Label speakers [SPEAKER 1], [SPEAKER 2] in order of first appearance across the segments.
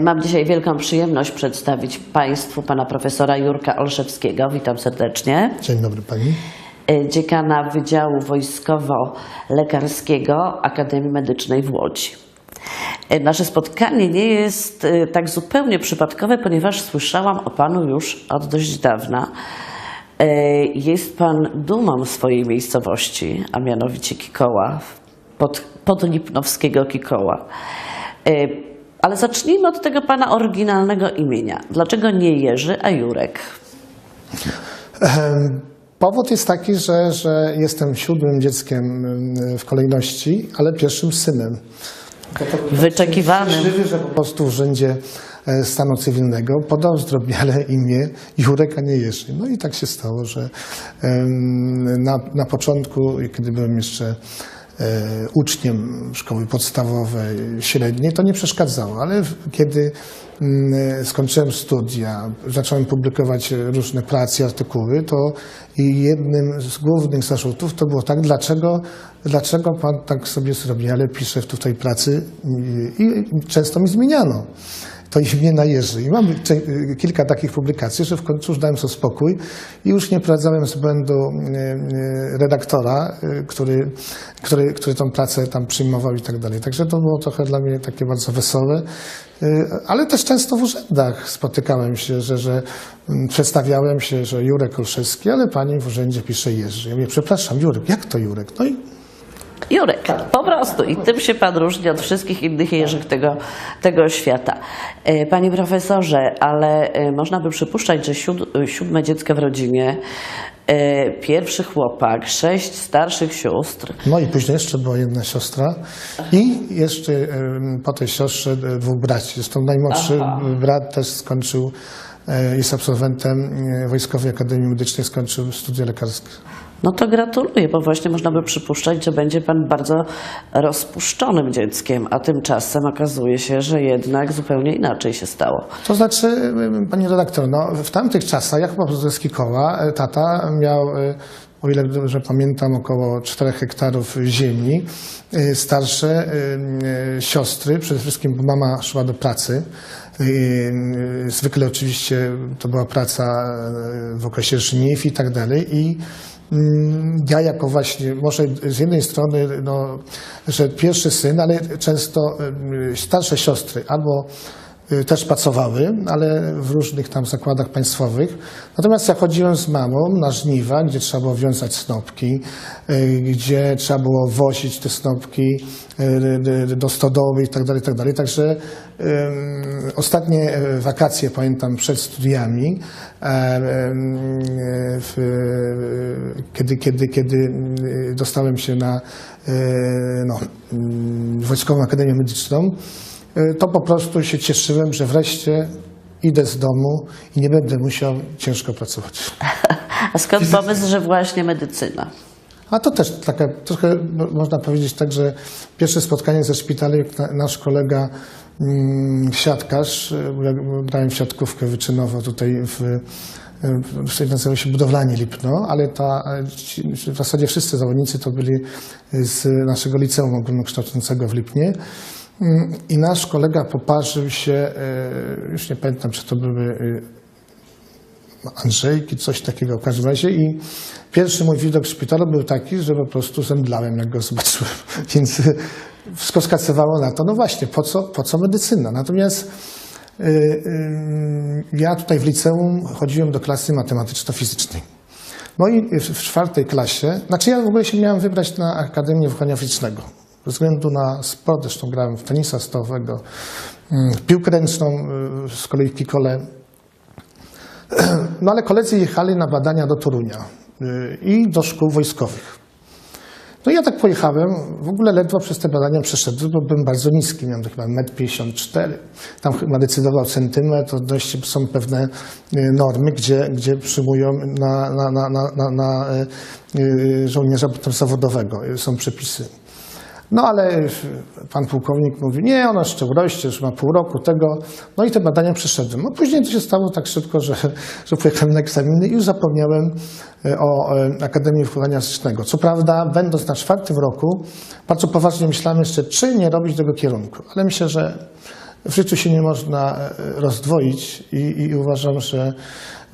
[SPEAKER 1] Mam dzisiaj wielką przyjemność przedstawić Państwu pana profesora Jurka Olszewskiego. Witam serdecznie.
[SPEAKER 2] Dzień dobry Pani.
[SPEAKER 1] E, Dziekana Wydziału Wojskowo-Lekarskiego Akademii Medycznej w Łodzi. E, Nasze spotkanie nie jest e, tak zupełnie przypadkowe, ponieważ słyszałam o Panu już od dość dawna. Jest Pan dumą swojej miejscowości, a mianowicie Kikoła, pod, podlipnowskiego Kikoła. Ale zacznijmy od tego Pana oryginalnego imienia. Dlaczego nie Jerzy, a Jurek?
[SPEAKER 2] Powód jest taki, że, że jestem siódmym dzieckiem mm, w kolejności, ale pierwszym synem.
[SPEAKER 1] Wyczekiwanym.
[SPEAKER 2] Szczęśliwy, że po prostu w Urzędzie e, Stanu Cywilnego podał zdrobniale imię Jurek, a nie Jerzy. No i tak się stało, że na, na początku, kiedy byłem jeszcze uczniem szkoły podstawowej, średniej, to nie przeszkadzało, ale w- kiedy mm, skończyłem studia, zacząłem publikować różne prace, artykuły, to jednym z głównych zarzutów to było tak, dlaczego, dlaczego pan tak sobie zrobi, ale pisze tutaj pracy i często mi zmieniano to imię na Jerzy. I mam cze- kilka takich publikacji, że w końcu już dałem sobie spokój i już nie prowadzałem z błędu e, e, redaktora, który, który, który tą pracę tam przyjmował i tak dalej. Także to było trochę dla mnie takie bardzo wesołe. Ale też często w urzędach spotykałem się, że, że mm, przedstawiałem się, że Jurek Olszewski, ale pani w urzędzie pisze Jerzy. Ja mówię, przepraszam, Jurek, jak to Jurek? No i
[SPEAKER 1] Jurek, po prostu. I tym się pan różni od wszystkich innych Jerzych tego, tego świata. E, Panie profesorze, ale e, można by przypuszczać, że siód, siódme dziecko w rodzinie, e, pierwszy chłopak, sześć starszych sióstr.
[SPEAKER 2] No i później jeszcze była jedna siostra i jeszcze po tej siostrze e, dwóch braci. Zresztą najmłodszy
[SPEAKER 1] Aha.
[SPEAKER 2] brat też skończył, e, jest absolwentem e, Wojskowej Akademii Medycznej, skończył studia lekarskie.
[SPEAKER 1] No to gratuluję, bo właśnie można by przypuszczać, że będzie pan bardzo rozpuszczonym dzieckiem, a tymczasem okazuje się, że jednak zupełnie inaczej się stało.
[SPEAKER 2] To znaczy, pani redaktor, no, w tamtych czasach, ja chyba pochodzę z Kikoła, e, tata miał, e, o ile dobrze pamiętam, około 4 hektarów ziemi. E, Starsze siostry, przede wszystkim bo mama szła do pracy. Zwykle oczywiście to była praca w okresie żniw i tak dalej. I ja jako właśnie, może z jednej strony, no, że pierwszy syn, ale często em, starsze siostry albo y, też pracowały, ale w różnych tam zakładach państwowych. Natomiast ja chodziłem z mamą na żniwa, gdzie trzeba było wiązać snopki, y, gdzie trzeba było wozić te snopki y, do stodoły i tak dalej, tak dalej. Także ostatnie e, wakacje pamiętam przed studiami, e, e, kiedy, kiedy, kiedy y, dostałem się na e, no, mm, Wojskową Akademię Medyczną, E, to po prostu się cieszyłem, że wreszcie idę z domu i nie będę musiał ciężko pracować.
[SPEAKER 1] A skąd pomysł, że właśnie medycyna?
[SPEAKER 2] A to też taka, trochę no, można powiedzieć tak, że pierwsze spotkanie ze szpitalem, nasz kolega mm, siatkarz, ja grałem w siatkówkę wyczynowo tutaj w, e, w w- nazywa się Budowlanie Lipno, ale ta, e, w zasadzie wszyscy zawodnicy to byli z naszego liceum ogólnokształcącego w Lipnie. Mm, I nasz kolega poparzył się, e, już nie pamiętam, czy to były e, Andrzejki, coś takiego w każdym razie. I pierwszy mój widok w szpitalu był taki, że po prostu zemdlałem, jak go zobaczyłem. Więc wszystko na to, no właśnie, po co, po co medycyna? Natomiast ja tutaj w liceum chodziłem do klasy matematyczno-fizycznej. No i w, w czwartej klasie, znaczy ja w ogóle się miałem wybrać na Akademię Wychowania Fizycznego. Ze względu na sport, zresztą grałem w tenisa stołowego, mm, w piłkę ręczną, y, z kolei w Kikole no ale koledzy jechali na badania do Torunia y, i do szkół wojskowych. No ja tak pojechałem, w ogóle ledwo przez te badania przeszedłem, bo byłem bardzo niski, miałem to chyba 1,54 m. Tam chyba decydował centymetr, odnośnie są pewne y, normy, gdzie, gdzie przyjmują na, na, na, na, na, y, y, żołnierza zawodowego, są przepisy. No ale pan pułkownik mówi, nie, ona jeszcze urośnie, już ma pół roku tego. No i te badania przeszedłem. No później to się stało tak szybko, że, że pojechałem na egzaminy i już zapomniałem e, o e, Akademii Wychowania Fizycznego. Co prawda, będąc na czwartym roku, bardzo poważnie myślałem jeszcze, czy nie robić tego kierunku. Ale myślę, że, w życiu się nie można e, rozdwoić i, i uważam, że,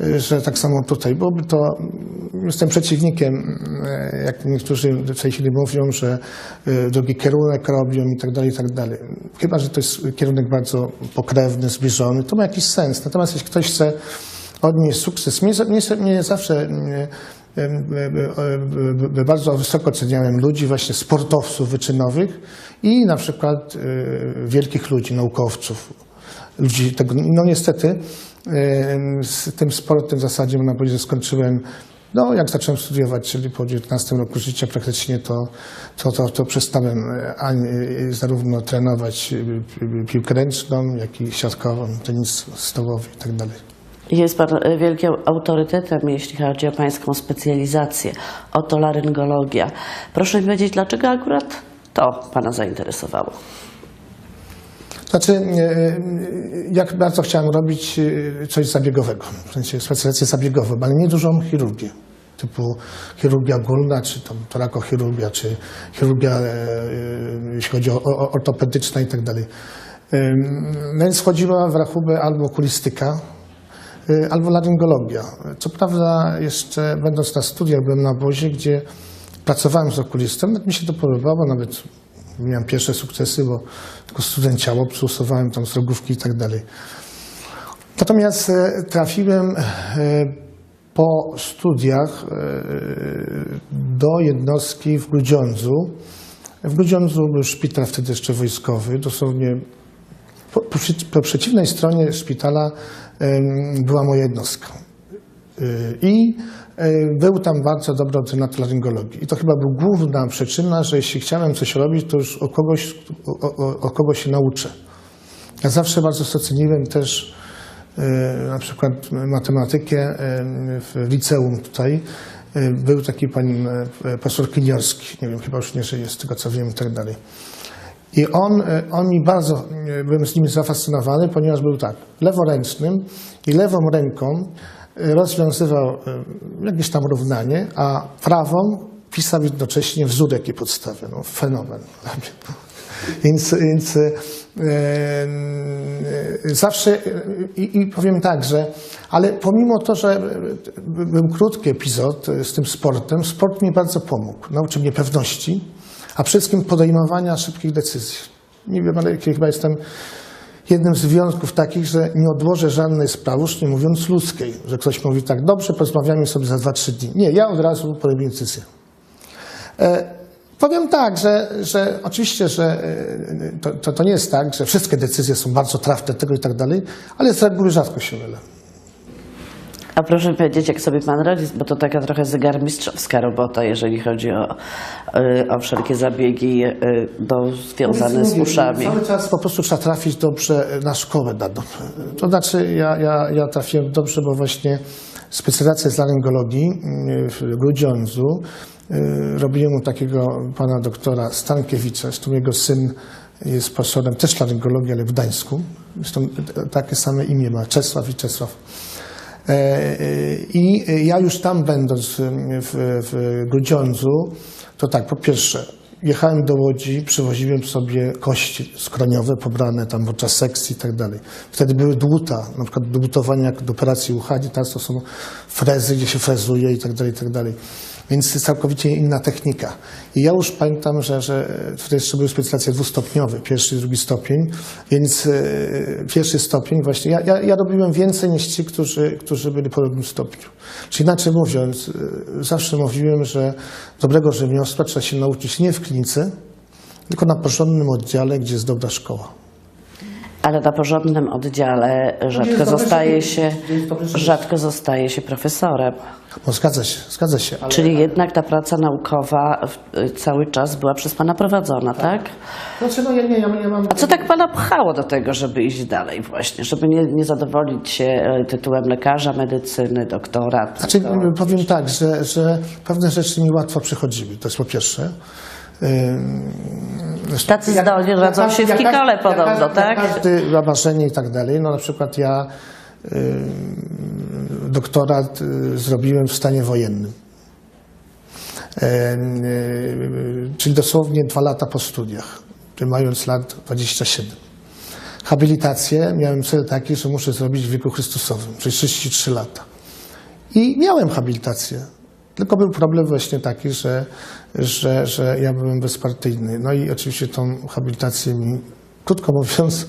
[SPEAKER 2] że tak samo tutaj, byłoby to, mm, jestem przeciwnikiem, e, jak niektórzy w tej chwili mówią, że e, drugi kierunek robią i tak dalej, i tak dalej. Chyba, że to jest kierunek bardzo pokrewny, zbliżony, to ma jakiś sens. Natomiast jeśli ktoś chce odnieść sukces, mnie, mnie, mnie zawsze mnie, bardzo wysoko ceniałem ludzi, właśnie sportowców wyczynowych i na przykład wielkich ludzi, naukowców. Ludzi tego, no niestety z tym sportem w zasadzie można powiedzieć, że skończyłem no, jak zacząłem studiować, czyli po 19 roku życia praktycznie to, to, to, to przestałem e, ani, e, zarówno trenować e, pi- piłkę ręczną, jak i siatkową, tenis stołowy i tak.
[SPEAKER 1] Jest Pan wielkim autorytetem, jeśli chodzi o Pańską specjalizację, otolaryngologia. Proszę mi powiedzieć, dlaczego akurat to Pana zainteresowało?
[SPEAKER 2] Znaczy, e, jak bardzo chciałem robić e, coś zabiegowego, w sensie specjalizację zabiegową, ale nie dużą chirurgię, typu chirurgia ogólna, czy tam torakochirurgia, czy chirurgia, e, e, jeśli chodzi o, ortopedyczna i tak dalej. No więc wchodziła w rachubę albo okulistyka, albo laryngologia. Co prawda jeszcze będąc na studiach byłem na obozie, gdzie pracowałem z okulistą, mi się to podobało, nawet miałem pierwsze sukcesy, bo tylko studenciało, przyusowałem tam z rogówki i tak dalej. Natomiast e, trafiłem e, po studiach e, do jednostki w Grudziądzu. W Grudziądzu był szpital wtedy jeszcze wojskowy, dosłownie po, po, po przeciwnej stronie szpitala była moja jednostka. I y, był tam bardzo dobry ordynator laryngologii. I to chyba była główna przyczyna, że jeśli chciałem coś robić, to już o kogoś, o, o, o kogoś się nauczę. Ja zawsze bardzo sobie ceniłem też y, na przykład matematykę y, w liceum tutaj. Był taki pan profesor Kiniorski, nie wiem, chyba już nie żyje, z tego co wiem i tak dalej. I on, on mi bardzo, byłem z nim zafascynowany, ponieważ był tak, leworęcznym i lewą ręką rozwiązywał e, jakieś tam równanie, a prawą pisał jednocześnie wzór, jaki podstawia. No, fenomen. Więc, więc e, e, zawsze i, i powiem tak, że ale pomimo to, że był krótki epizod z tym sportem, sport mi bardzo pomógł. Nauczył mnie pewności, a przede wszystkim podejmowania szybkich decyzji. Nie wiem, ale chyba jestem jednym z wyjątków takich, że nie odłożę żadnej sprawy, już nie mówiąc ludzkiej, że ktoś mówi tak, dobrze, porozmawiamy sobie za 2-3 dni. Nie, ja od razu podejmuję decyzję. E, powiem tak, że, że oczywiście, że e, to, to, to nie jest tak, że wszystkie decyzje są bardzo trafne tego i tak dalej, ale z reguły rzadko się mylę.
[SPEAKER 1] A proszę powiedzieć, jak sobie Pan radzi, bo to taka trochę zegarmistrzowska robota, jeżeli chodzi o, y, o wszelkie zabiegi y, do, związane z uszami.
[SPEAKER 2] Cały czas po prostu trzeba trafić dobrze na szkołę daną. To znaczy ja, ja, ja trafiłem dobrze, bo właśnie specjalizację z laryngologii mm, w Grudziądzu y, robiłem u takiego pana doktora Stankiewicza, zresztą jego syn jest profesorem też laryngologii, ale w Gdańsku. Zresztą takie same imię ma, Czesław i Czesław. E, e, I ja już tam będąc w, w Grudziądzu, to tak, po pierwsze, jechałem do Łodzi, przywoziłem sobie kości skroniowe pobrane tam podczas sekcji i tak dalej. Wtedy były dłuta, na przykład do butowania do operacji uchadzi, teraz to są frezy, gdzie się frezuje i tak dalej, i tak dalej. Więc jest całkowicie inna technika. I ja już pamiętam, że, że wtedy jeszcze były specjalizacje dwustopniowe, pierwszy i drugi stopień, więc e, pierwszy stopień właśnie, ja, ja, ja robiłem więcej niż ci, którzy, którzy byli po drugim stopniu. Czyli inaczej mówiąc, e, zawsze mówiłem, że dobrego rzemiosła trzeba się nauczyć nie w klinice, tylko na porządnym oddziale, gdzie jest dobra szkoła.
[SPEAKER 1] Ale na porządnym oddziale rzadko zostaje się, rzadko zostaje się profesorem.
[SPEAKER 2] No zgadza się, zgadza się. Ale,
[SPEAKER 1] Czyli jednak ta praca naukowa w- cały czas była przez Pana prowadzona, tak?
[SPEAKER 2] Znaczy, no ja, nie, ja, ja mam...
[SPEAKER 1] A co tak Pana pchało do tego, żeby iść dalej właśnie, żeby nie, nie zadowolić się e, tytułem lekarza medycyny, doktora?
[SPEAKER 2] Znaczy,
[SPEAKER 1] tylko-
[SPEAKER 2] powiem tak, że, że pewne rzeczy mi łatwo przychodziły, to jest po pierwsze. Ym,
[SPEAKER 1] Tacy zdolni rodzą się w
[SPEAKER 2] jak
[SPEAKER 1] Kikole
[SPEAKER 2] każdy-
[SPEAKER 1] podobno,
[SPEAKER 2] jak każdy,
[SPEAKER 1] tak?
[SPEAKER 2] Jak każdy ma marzenie i tak dalej. No na przykład ja ym, doktorat y, zrobiłem w stanie wojennym. Ym, y, czyli dosłownie dwa lata po studiach, mając lat 27. habilitację miałem cel taki, że muszę zrobić w wieku Chrystusowym, czyli 33 lata. I miałem habilitację. Tylko był problem właśnie taki, że, że, że ja byłem bezpartyjny. No i oczywiście tą habilitację mi, krótko mówiąc,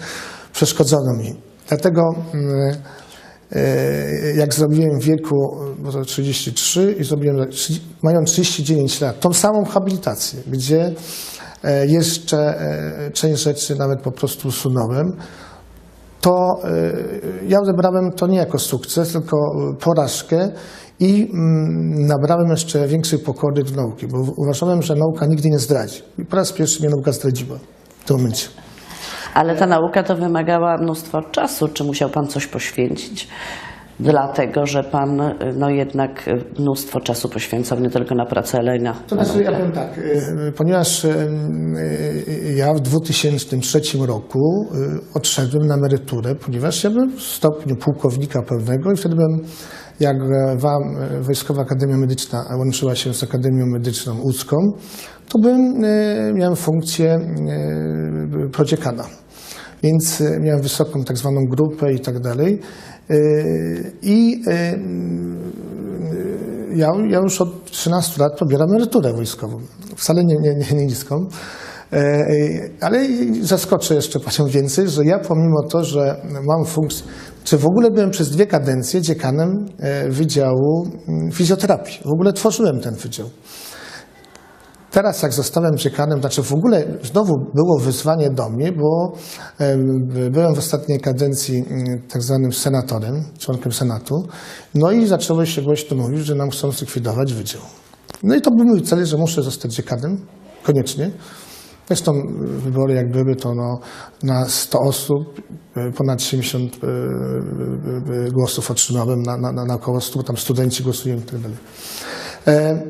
[SPEAKER 2] przeszkodzono mi. Dlatego mm, e, jak zrobiłem w wieku bo to 33 i zrobiłem, 30 mając 39 lat, tą samą habilitację, gdzie e, jeszcze e, część rzeczy nawet po prostu usunąłem, to ja odebrałem to nie jako sukces, tylko porażkę i mm, nabrałem jeszcze większej pokory do nauki, bo uważałem, że nauka nigdy nie zdradzi. I po raz pierwszy mnie nauka zdradziła w tym momencie.
[SPEAKER 1] Ale ta nauka to wymagała mnóstwo czasu. Czy musiał Pan coś poświęcić? Dlatego, że Pan no jednak mnóstwo czasu poświęcał nie tylko na pracę, ale i na,
[SPEAKER 2] To
[SPEAKER 1] na
[SPEAKER 2] znaczy, ja powiem tak, y, ponieważ y, y, ja w 2003 roku odszedłem na emeryturę, ponieważ ja byłem w stopniu pułkownika pełnego i wtedy byłem, jak e, wam, e, Wojskowa Akademia Medyczna łączyła się z Akademią Medyczną łódzką, to byłem, y, miałem funkcję y, prodziekana. Więc y, miałem wysoką tak zwaną grupę i tak dalej. I ja, ja już od 13 lat pobieram emeryturę wojskową. Wcale nie, nie, nie, niską. E, e, Ale zaskoczę jeszcze panią więcej, że ja pomimo to, że mam funkcję, czy w ogóle byłem przez dwie kadencje dziekanem e, Wydziału mm, Fizjoterapii. W ogóle tworzyłem ten wydział. Teraz jak zostałem dziekanem, znaczy w ogóle znowu było wyzwanie do mnie, bo em, byłem w ostatniej kadencji mm, tak zwanym senatorem, członkiem Senatu, no i zaczęło się głośno mówić, że nam chcą zlikwidować wydział. No i to był mój cel, że muszę zostać dziekanem, koniecznie. Zresztą wybory jak były, to no, na 100 osób ponad 70 y, y, y, głosów otrzymałem, na, na, na około 100, tam studenci głosują i tak dalej. E,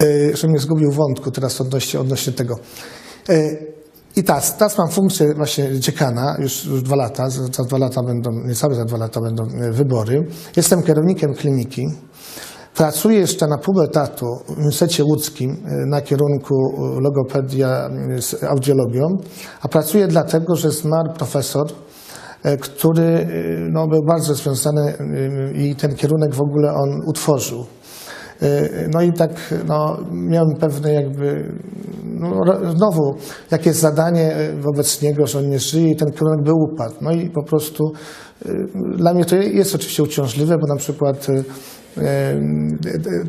[SPEAKER 2] e, żebym nie zgubił wątku teraz odnośnie, odnośnie tego. E, I teraz, teraz mam funkcję właśnie dziekana, już, już dwa lata, za, za dwa lata będą, niecałe za dwa lata będą e, wybory. Jestem kierownikiem kliniki. Pracuję jeszcze na pół etatu w Uniwersytecie Łódzkim e, na kierunku e, logopedia e, z audiologią, a pracuję dlatego, że zmarł profesor, który no, był bardzo związany i ten kierunek w ogóle on utworzył. No i tak no, miałem pewne jakby, no, znowu jakieś zadanie wobec niego, że on nie żyje i ten kierunek by upadł. No i po prostu dla mnie to jest oczywiście uciążliwe, bo na przykład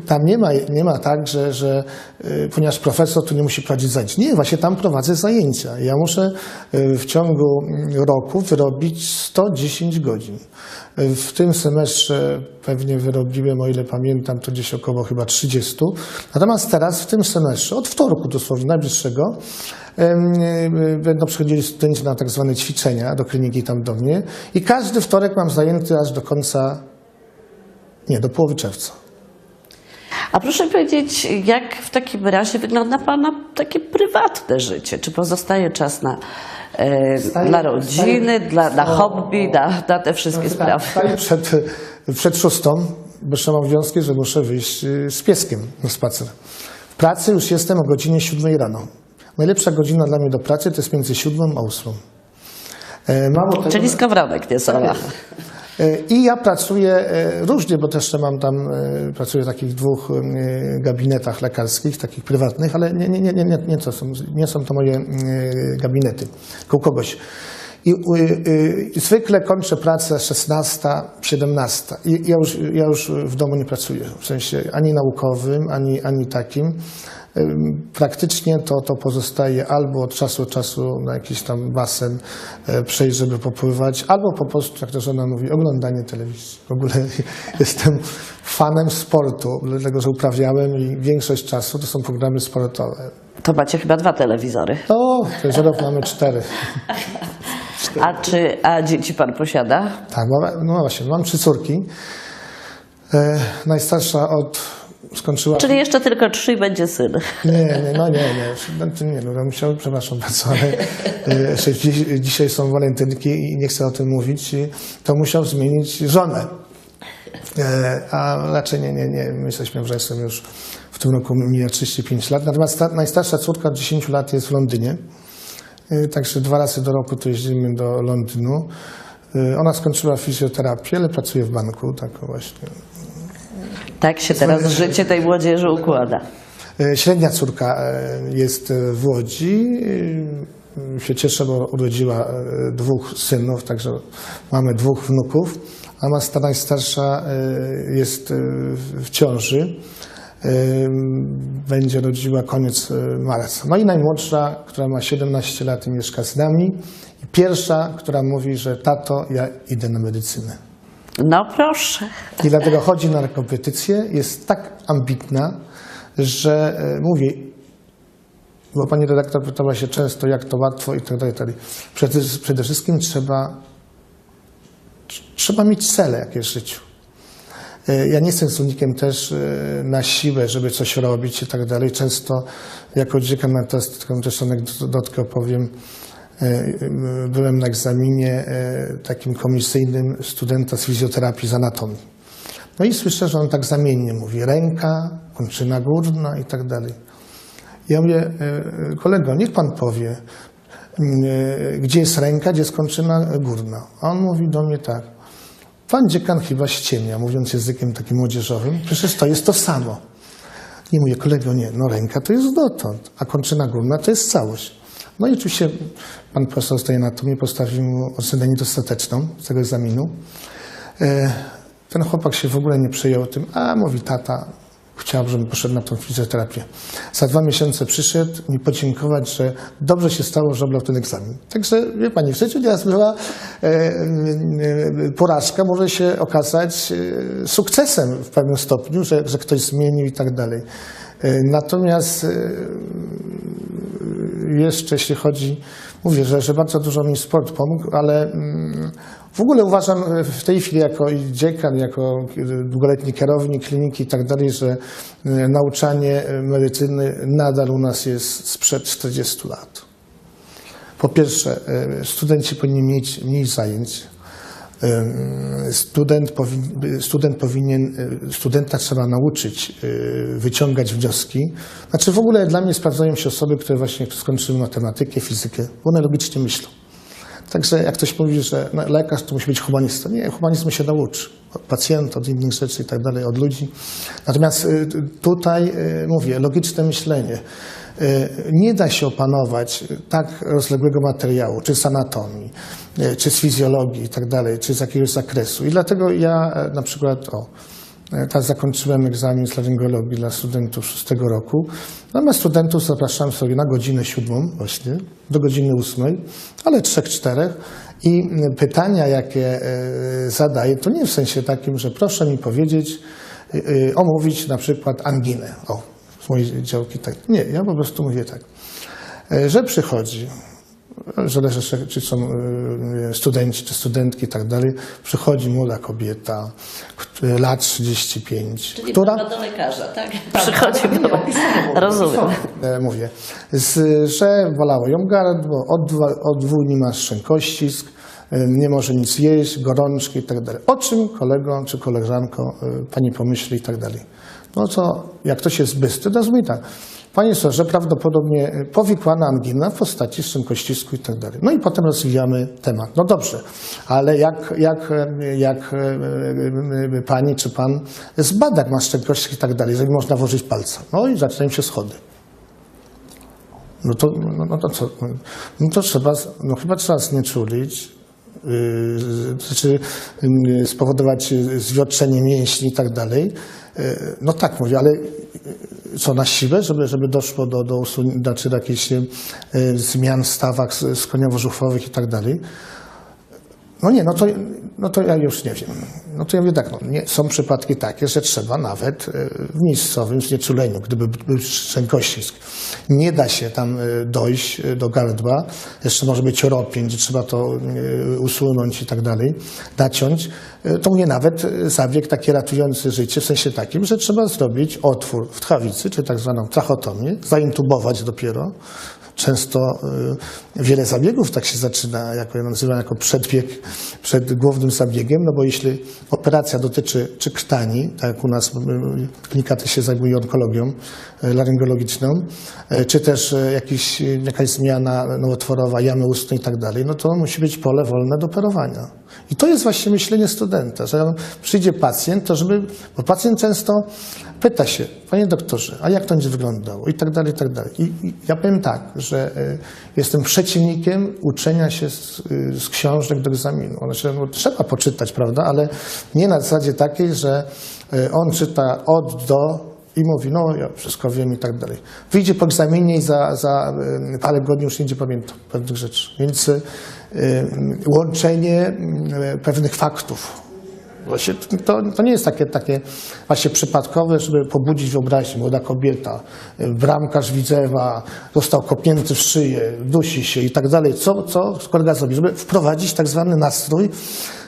[SPEAKER 2] tam nie ma, nie ma tak, że, że e, ponieważ profesor tu nie musi prowadzić zajęć. Nie, właśnie tam prowadzę zajęcia. Ja muszę e, w ciągu roku wyrobić 110 godzin. W tym semestrze pewnie wyrobiłem, o ile pamiętam, to gdzieś około chyba 30. Natomiast teraz w tym semestrze, od wtorku dosłownie najbliższego, e, będą przychodzili studenci na tak zwane ćwiczenia do kliniki tam do mnie i każdy wtorek mam zajęty aż do końca, nie, do połowy czerwca.
[SPEAKER 1] A proszę powiedzieć, jak w takim razie wygląda Pana takie prywatne życie? Czy pozostaje czas na, e,
[SPEAKER 2] Staję-
[SPEAKER 1] dla rodziny,
[SPEAKER 2] staję-
[SPEAKER 1] dla, na hobby, na, na te wszystkie sprawy?
[SPEAKER 2] Staję przed, przed szóstą, bo mam obowiązki, że muszę wyjść y, z pieskiem na spacer. W pracy już jestem o godzinie siódmej rano. Najlepsza godzina dla mnie do pracy to jest między siódmą a ósmą. E, Mało tego,
[SPEAKER 1] Czyli skowronek nie sola.
[SPEAKER 2] E, I ja pracuję e, różnie, bo też mam tam, e, pracuję w takich dwóch gabinetach lekarskich, takich prywatnych, ale nie, nie, nie, nie, nie, to są, nie są to moje gabinety, tylko kogoś. I y, y, zwykle kończę pracę 16, 17. I ja już, ja już w domu nie pracuję, w sensie ani naukowym, ani, ani takim. Praktycznie to, to pozostaje albo od czasu do czasu na jakiś tam basen e, przejść, żeby popływać, albo po prostu, jak to żona mówi, oglądanie telewizji. W ogóle jestem fanem sportu, dlatego że uprawiałem i większość czasu to są programy sportowe.
[SPEAKER 1] To macie chyba dwa telewizory.
[SPEAKER 2] No, telewizorów mamy cztery.
[SPEAKER 1] A czy a dzieci Pan posiada?
[SPEAKER 2] Tak, mam, no właśnie, mam trzy córki. E, najstarsza od skończyła.
[SPEAKER 1] Czyli jeszcze tylko trzy i będzie syn.
[SPEAKER 2] Nie, nie, no nie, nie, nie, no, musiał, przepraszam bardzo, ale e, jeszcze dziś, dzisiaj są walentynki i nie chcę o tym mówić, i to musiał zmienić żonę. E, a raczej nie, nie, nie, my jesteśmy wrzesem już w tym roku mija 35 lat, natomiast ta najstarsza córka od 10 lat jest w Londynie Także dwa razy do roku to jeździmy do Londynu. Y, Ona skończyła fizjoterapię, ale pracuje w banku, tak właśnie.
[SPEAKER 1] Tak się teraz życie tej młodzieży układa.
[SPEAKER 2] E, Średnia córka jest w Łodzi. Się cieszę, bo urodziła dwóch synów, także mamy dwóch wnuków. A ma ta najstarsza jest w ciąży. Będzie rodziła koniec e, marca. No i najmłodsza, która ma 17 lat i mieszka z nami. I pierwsza, która mówi, że tato, ja idę na medycynę.
[SPEAKER 1] No proszę.
[SPEAKER 2] I dlatego chodzi na kopetycję, jest tak ambitna, że e, mówi, bo pani redaktor pytała się często, jak to łatwo i tak dalej. i tak dalej. Przede, przede wszystkim trzeba, trzeba mieć cele jakieś w życiu. E, Ja nie jestem słownikiem też e, na siłę, żeby coś robić i tak dalej. Często jako test, taką też anegdotkę opowiem, e, byłem na egzaminie takim komisyjnym studenta z fizjoterapii z anatomii. No i słyszę, że on tak zamiennie mówi ręka, kończyna górna i tak dalej. Ja mówię, kolego, niech pan powie, gdzie jest ręka, gdzie jest kończyna górna. A on mówi do mnie tak, pan dziekan chyba ściemnia, mówiąc językiem takim młodzieżowym, przecież to jest to samo. Nie mówię, kolego, nie, no ręka to jest dotąd, a kończyna górna to jest całość. No i oczywiście pan profesor z tej anatomii postawił mu ocenę niedostateczną z tego egzaminu. E, Ten chłopak się w ogóle nie przejął tym, a mówi tata, chciałbym, żebym poszedł na tą fizjoterapię. Za dwa miesiące przyszedł mi podziękować, że dobrze się stało, że oblał ten egzamin. Także, wie pani, w życiu nieraz była e, e, porażka, może się okazać e, sukcesem w pewnym stopniu, że, że ktoś zmienił i tak dalej. E, Natomiast e, jeszcze jeśli chodzi, mówię, że, że bardzo dużo mi sport pomógł, ale mm, w ogóle uważam e, w tej chwili jako dziekan, jako długoletni kierownik kliniki i tak dalej, że e, nauczanie e, medycyny nadal u nas jest sprzed 40 lat. Po pierwsze, e, studenci powinni mieć mniej zajęć. Student, powin, student powinien, e, studenta trzeba nauczyć e, wyciągać wnioski. Znaczy w ogóle dla mnie sprawdzają się osoby, które właśnie skończyły matematykę, fizykę, bo one logicznie myślą. Także jak ktoś mówi, że lekarz to musi być humanista. Nie, humanizmu się nauczy. Od pacjenta, od innych rzeczy i tak dalej, od ludzi. Natomiast y, tutaj y, mówię, logiczne myślenie. Y, Nie da się opanować tak rozległego materiału, czy z anatomii, czy z fizjologii i tak dalej, czy z jakiegoś zakresu. I dlatego ja na przykład, o, teraz zakończyłem egzamin z laryngologii dla studentów szóstego roku. Natomiast studentów zapraszam sobie na godzinę siódmą właśnie, do godziny ósmej, ale trzech, czterech. I m, pytania, jakie e, zadaję, to nie w sensie takim, że proszę mi powiedzieć, omówić na przykład anginę. O, z mojej działki tak. Nie, ja po prostu mówię tak, e, że przychodzi, zależy czy są e, studenci, czy studentki i tak dalej, przychodzi młoda kobieta, lat 35, która...
[SPEAKER 1] do lekarza, tak? Przychodzi do... Rozumiem.
[SPEAKER 2] E, mówię, z, że bolało ją gardło, od, dwa- od dwóch dni ma szczękościsk, e, nie może nic jeść, gorączki i tak dalej. O czym kolego czy koleżanko e, pani pomyśli i tak dalej. No to jak ktoś jest bystry, to tak. Panie że prawdopodobnie e, powikłana angina w postaci szczękościsku i tak dalej. No i potem rozwijamy temat. No dobrze, ale jak, jak, e, jak e, pani czy pan zbada, jak ma szczękościsk i tak dalej, jeżeli można włożyć palca. No i zaczynają się schody. No to, no, no to co? No to trzeba, no chyba trzeba znieczulić, yy, znaczy yy, spowodować yy, zwiotczenie mięśni i tak dalej. No tak mówię, ale co na siłę, żeby, żeby doszło do, do, usun- znaczy do jakichś yy, zmian w stawach s- skoniowo-żuchwowych i tak dalej. No nie, no to, no to ja już nie wiem. No to ja mówię tak, no nie, są przypadki takie, że trzeba nawet e, w miejscowym znieczuleniu, gdyby był szczękościsk, nie da się tam e, dojść e, do gardła, jeszcze może być ropień, gdzie trzeba to usunąć i tak dalej, naciąć, to mówię nawet zabieg taki ratujący życie, w sensie takim, że trzeba zrobić otwór w tchawicy, czy tak zwaną trachotomię, zaintubować dopiero, Często y, wiele zabiegów tak się zaczyna, jako ja nazywam jako przedbieg przed głównym zabiegiem, no bo jeśli operacja dotyczy czy krtani, tak jak u nas y, klinika też się zajmuje onkologią y, laryngologiczną, czy też jakiś, jakaś zmiana nowotworowa, jamy ustnej i tak dalej, no to musi być pole wolne do operowania. I to jest właśnie myślenie studenta, że przyjdzie pacjent, to żeby, bo pacjent często pyta się, panie doktorze, a jak to będzie wyglądało i tak dalej, i tak dalej. I, i ja powiem tak, że y, jestem przeciwnikiem uczenia się z, y, z książek do egzaminu. One się, no, trzeba poczytać, prawda, ale nie na zasadzie takiej, że y, on czyta od do i mówi, no ja wszystko wiem i tak dalej. Wyjdzie po egzaminie i za, za parę godzin już nie będzie pamiętał pewnych rzeczy. Więc łączenie y, pewnych faktów. Właśnie to, to nie jest takie, takie właśnie przypadkowe, żeby pobudzić wyobraźnię. Młoda kobieta, y, bramkarz Widzewa został kopnięty w szyję, dusi się i tak dalej. Co, co kolega zrobi? Żeby wprowadzić tak zwany nastrój,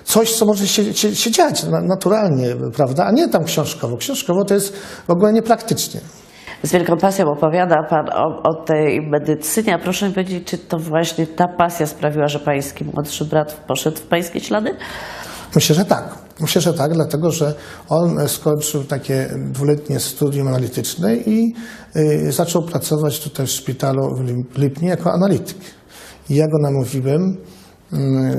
[SPEAKER 2] coś, co może się, się, się dziać na- naturalnie, prawda? A nie tam książkowo. Książkowo to jest w ogóle niepraktycznie.
[SPEAKER 1] Z wielką pasją opowiada Pan o, o tej medycynie, a proszę mi powiedzieć, czy to właśnie ta pasja sprawiła, że Pański młodszy brat poszedł w Pańskie ślady?
[SPEAKER 2] Myślę, że tak. Myślę, że tak, dlatego że on skończył takie dwuletnie studium analityczne i y, zaczął pracować tutaj w szpitalu w Lipnie jako analityk. I ja go namówiłem,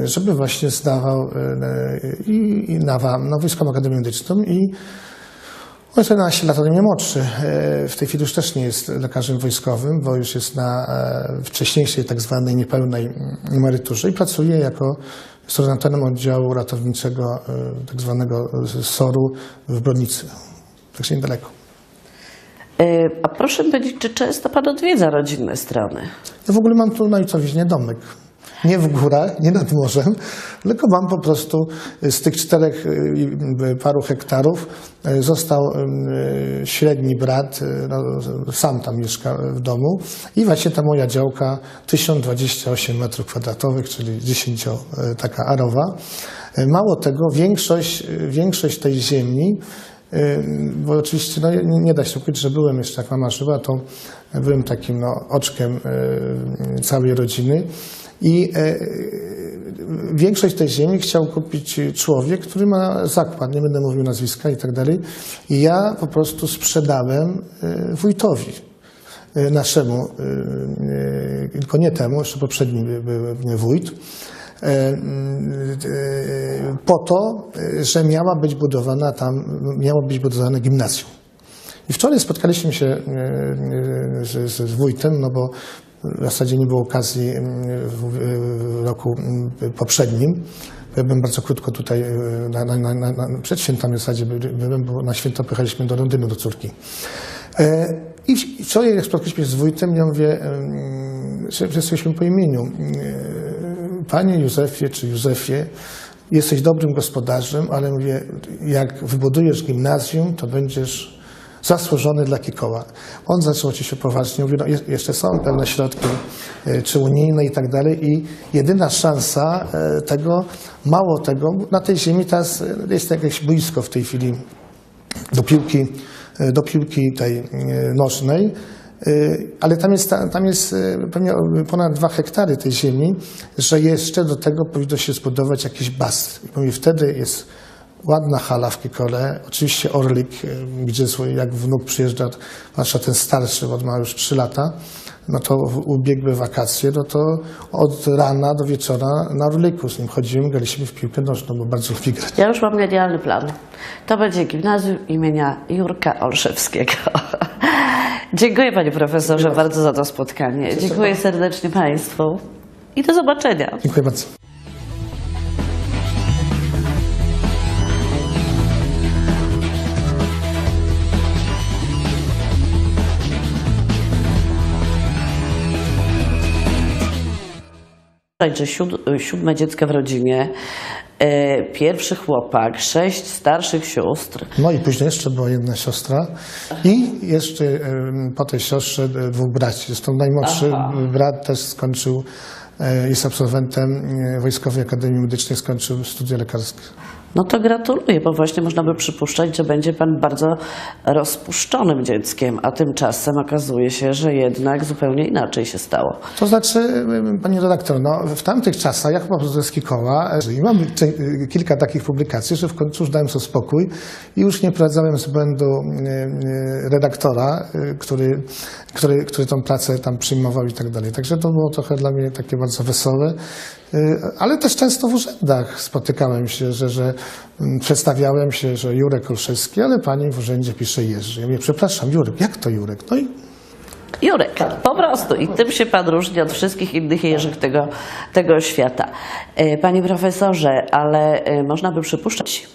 [SPEAKER 2] y, żeby właśnie zdawał y, i na, na Wojskową Akademię Medyczną i on jest 11 lat ode mnie młodszy. E, W tej chwili już też nie jest lekarzem wojskowym, bo już jest na e, wcześniejszej tak zwanej niepełnej mm, emeryturze i pracuje jako koordynatorem oddziału ratowniczego e, tak zwanego SOR-u w Brodnicy. Także niedaleko.
[SPEAKER 1] A proszę powiedzieć, czy często Pan odwiedza rodzinne strony?
[SPEAKER 2] Ja w ogóle mam tu na Ojcowiźnie domek. Nie w górach, nie nad morzem, tylko mam po prostu z tych czterech y, y, paru hektarów y, został średni brat, no, sam tam mieszka w domu i właśnie ta moja działka 1028 metrów kwadratowych, czyli 10 y, taka arowa. Mało tego, większość, większość tej ziemi Bo oczywiście no, nie, da się ukryć, że byłem jeszcze, jak mama żyła, to byłem takim no, oczkiem całej rodziny. I y, większość tej ziemi chciał kupić człowiek, który ma zakład, nie będę mówił nazwiska i tak dalej. I ja po prostu sprzedałem y, wójtowi y, naszemu, tylko nie temu, jeszcze poprzedni by- był wójt, e, e, po to, e, że miała być budowana tam, miało być budowane gimnazjum. I wczoraj spotkaliśmy się e, e, z, z wójtem, no bo w zasadzie nie było okazji m, w, roku m, poprzednim. Byłem bardzo krótko tutaj, e, na, na, na, na, przed świętami w zasadzie by- byłem, bo na święta pojechaliśmy do Londynu do córki. E, I wczoraj jak spotkaliśmy się z wójtem, ja mówię, że że jesteśmy po imieniu. E, Panie Józefie czy Józefie, jesteś dobrym gospodarzem, ale mówię, jak wybudujesz gimnazjum, to będziesz zasłużony dla Kikoła. On zaczął oczywiście poważnie, mówił, no je- jeszcze są pewne środki, e, czy unijne i tak dalej i jedyna szansa e, tego, mało tego, na tej ziemi teraz e, jest jakieś boisko w tej chwili do piłki, do piłki tej nożnej, ale tam jest, tam jest pewnie ponad dwa hektary tej ziemi, że jeszcze do tego powinno się zbudować jakiś basen. I wtedy jest ładna hala w Kikole, oczywiście Orlik, e, gdzie swój- jak wnuk przyjeżdża, zwłaszcza ten starszy, bo on ma już trzy lata, no to ubiegłe wakacje, no to od rana do wieczora na Orliku z nim chodziłem, graliśmy w piłkę nożną, bo bardzo lubi grać.
[SPEAKER 1] Ja już mam genialny plan. To będzie gimnazjum imienia Jurka Olszewskiego. Dziękuję Panie Profesorze bardzo za to spotkanie. Dziękuję serdecznie Państwu i do zobaczenia.
[SPEAKER 2] Dziękuję bardzo.
[SPEAKER 1] Że siód, siódme dziecko w rodzinie, e, pierwszy chłopak, sześć starszych sióstr.
[SPEAKER 2] No i później jeszcze była jedna siostra i jeszcze po tej siostrze e, dwóch braci. Zresztą najmłodszy
[SPEAKER 1] Aha.
[SPEAKER 2] brat też skończył, e, jest absolwentem e, Wojskowej Akademii Medycznej, skończył studia lekarskie.
[SPEAKER 1] No to gratuluję, bo właśnie można by przypuszczać, że będzie pan bardzo rozpuszczonym dzieckiem, a tymczasem okazuje się, że jednak zupełnie inaczej się stało.
[SPEAKER 2] To znaczy, pani redaktor, no, w tamtych czasach, ja chyba profesor z Kikoła, y, i mam y, kilka takich publikacji, że w końcu już dałem sobie spokój i już nie prowadzałem z błędu y, redaktora, który, który, który tą pracę tam przyjmował i tak dalej. Także to było trochę dla mnie takie bardzo wesołe. Y, Ale też często w urzędach spotykałem się, że, że mm, przedstawiałem się, że Jurek Olszewski, ale pani w urzędzie pisze Jerzy. Ja mówię, przepraszam, Jurek, jak to Jurek? No i
[SPEAKER 1] Jurek, po prostu. I tym się pan różni od wszystkich innych jeżych tego, tego świata. E, Panie profesorze, ale e, można by przypuszczać,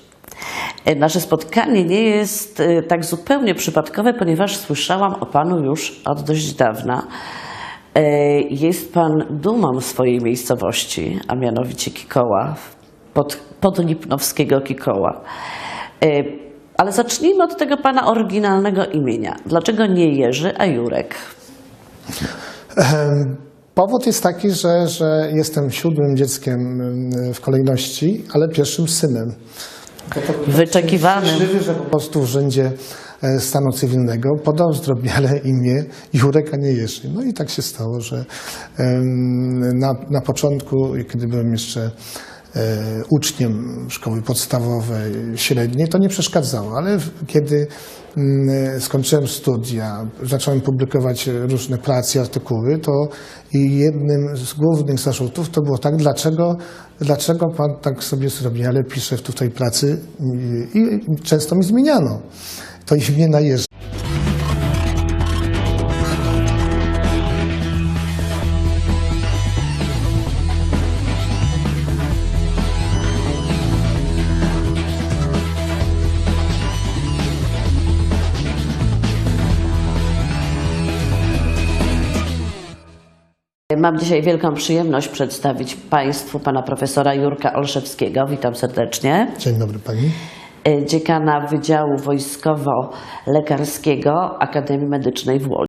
[SPEAKER 1] e, nasze spotkanie nie jest tak zupełnie przypadkowe, ponieważ słyszałam o panu już od dość dawna. E, Jest pan dumą swojej miejscowości, a mianowicie Kikoła, pod, podlipnowskiego Kikoła. E, Ale zacznijmy od tego pana oryginalnego imienia. Dlaczego nie Jerzy, a Jurek?
[SPEAKER 2] Powód jest taki, że, że jestem siódmym dzieckiem em, w kolejności, ale pierwszym synem.
[SPEAKER 1] Wyczekiwanym.
[SPEAKER 2] Szczęśliwy, że po prostu w urzędzie e, stanu cywilnego podał zdrobniale imię Jurek, a nie Jerzy. No i tak się stało, że na, na początku, kiedy byłem jeszcze e, uczniem szkoły podstawowej, średniej, to nie przeszkadzało, ale kiedy skończyłem studia, zacząłem publikować różne prace, artykuły, to i jednym z głównych zarzutów to było tak, dlaczego, dlaczego pan tak sobie zrobi, ale pisze w tej pracy i często mi zmieniano to imię na Jerzy.
[SPEAKER 1] Mam dzisiaj wielką przyjemność przedstawić Państwu pana profesora Jurka Olszewskiego. Witam serdecznie.
[SPEAKER 2] Dzień dobry pani.
[SPEAKER 1] E, Dziekana Wydziału Wojskowo-Lekarskiego Akademii Medycznej w Łodzi.